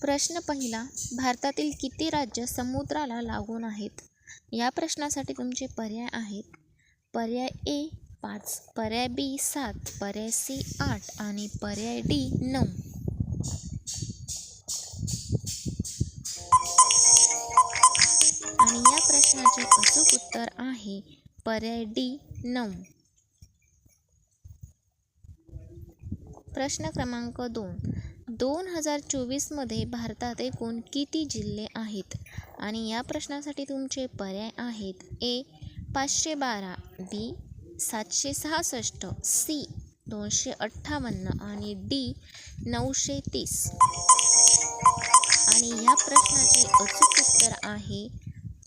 प्रश्न पहिला भारतातील किती राज्य समुद्राला लागून आहेत? या प्रश्नासाठी तुमचे पर्याय आहेत. पर्याय ए पाच पर्याय बी सात पर्याय सी आठ आणि पर्याय डी नऊ. आणि या प्रश्नाचे अचूक उत्तर आहे पर्याय डी नऊ. प्रश्न क्रमांक दोन दोन हजार चोवीसमध्ये भारतात एकूण किती जिल्हे आहेत? आणि या प्रश्नासाठी तुमचे पर्याय आहेत ए पाचशे बारा बी सातशे सहासष्ट सी दोनशे अठ्ठावन्न आणि डी नऊशे तीस. आणि या प्रश्नाचे अचूक उत्तर आहे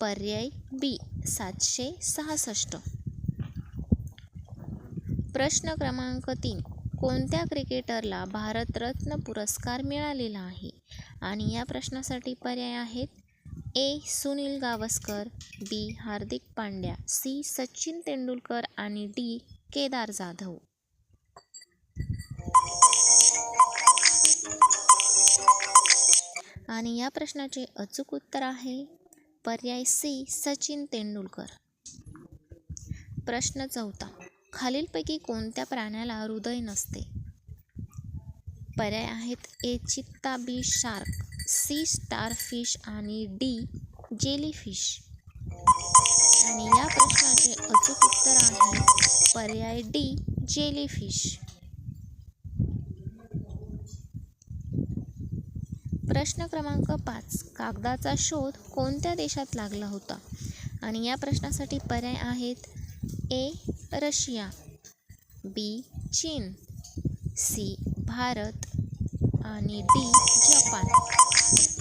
पर्याय बी सातशे सहासष्ट. प्रश्न क्रमांक तीन. कोणत्या क्रिकेटरला भारतरत्न पुरस्कार मिळालेला आहे? आणि या प्रश्नासाठी पर्याय आहेत A. Sunil Gavaskar B. Hardik Pandya C. Sachin Tendulkar आणि डी. केदार जाधव. आणि या प्रश्नाचे अचूक उत्तर आहे पर्याय सी. सचिन तेंडुलकर. प्रश्न चौथा. खालीलपैकी कोणत्या प्राण्याला हृदय नसते? पर्याय आहेत ए चित्ता बी शार्क सी स्टारफिश आणि डी जेलीफिश. आणि या प्रश्नाचे अचूक उत्तर आहे पर्याय डी जेलीफिश. प्रश्न क्रमांक पाच. कागदाचा शोध कोणत्या देशात लागला होता? आणि या प्रश्नासाठी पर्याय आहेत ए रशिया. बी चीन. सी भारत. आणि डी जपान.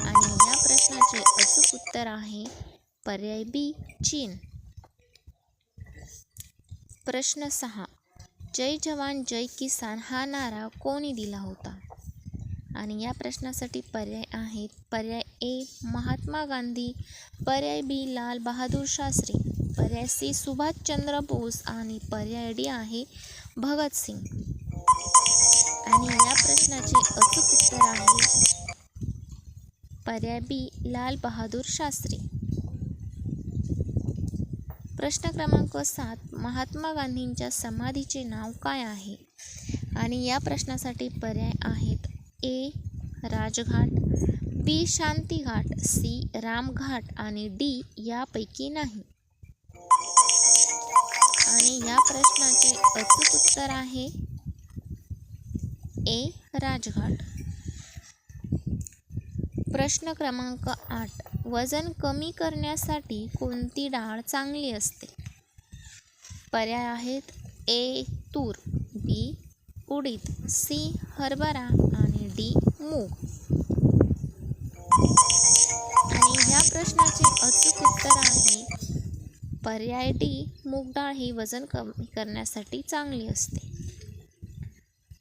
आणि या प्रश्नाचे अचूक उत्तर आहे पर्याय बी चीन. प्रश्न सहा. जय जवान जय किसान हा नारा कोणी दिला होता? आणि या प्रश्नासाठी पर्याय आहेत पर्याय ए महात्मा गांधी पर्याय बी लाल बहादूर शास्त्री. पर्याय सी सुभाषचंद्र बोस आणि पर्याय डी आहे भगतसिंग आणि या प्रश्नाचे अचूक उत्तर आहे. पर्याय बी लाल बहादूर शास्त्री. प्रश्न क्रमांक सात महात्मा गांधींच्या समाधीचे नाव काय आहे? आणि या प्रश्नासाठी पर्याय आहेत A Rajghat B Shantighat C Ramghat आणि डी यापैकी नाही. आणि या प्रश्नाचे अचूक उत्तर आहे ए राजघाट. प्रश्न क्रमांक आठ. वजन कमी करण्यासाठी कोणती डाळ चांगली असते? पर्याय आहेत ए तूर बी उडीद सी हरभरा आणि डी मूग. आणि ह्या प्रश्नाचे अचूक उत्तर आहे पर्याय डी मूग डाळ ही वजन कमी करण्यासाठी चांगली असते.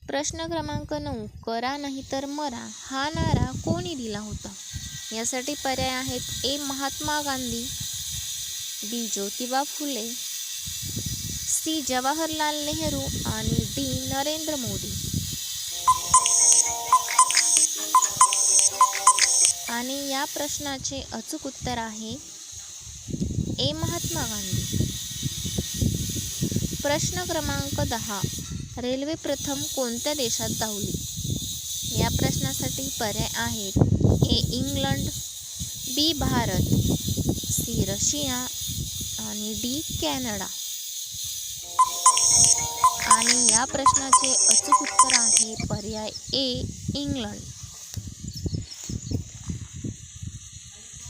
प्रश्न क्रमांक नऊ करा नाही तर मरा हा नारा कोणी दिला होता? यासाठी पर्याय आहेत A Mahatma Gandhi B Jyotiba Phule C Jawaharlal Nehru आणि डी नरेंद्र मोदी. आणि या प्रश्नाचे अचूक उत्तर आहे ए महात्मा गांधी. प्रश्न क्रमांक दहा. रेल्वे प्रथम कोणत्या देशात धावली? या प्रश्नासाठी पर्याय आहेत. A England B Bharat C Russia आणि डी कॅनडा. आणि या प्रश्नाचे अचूक उत्तर आहे पर्याय ए इंग्लंड.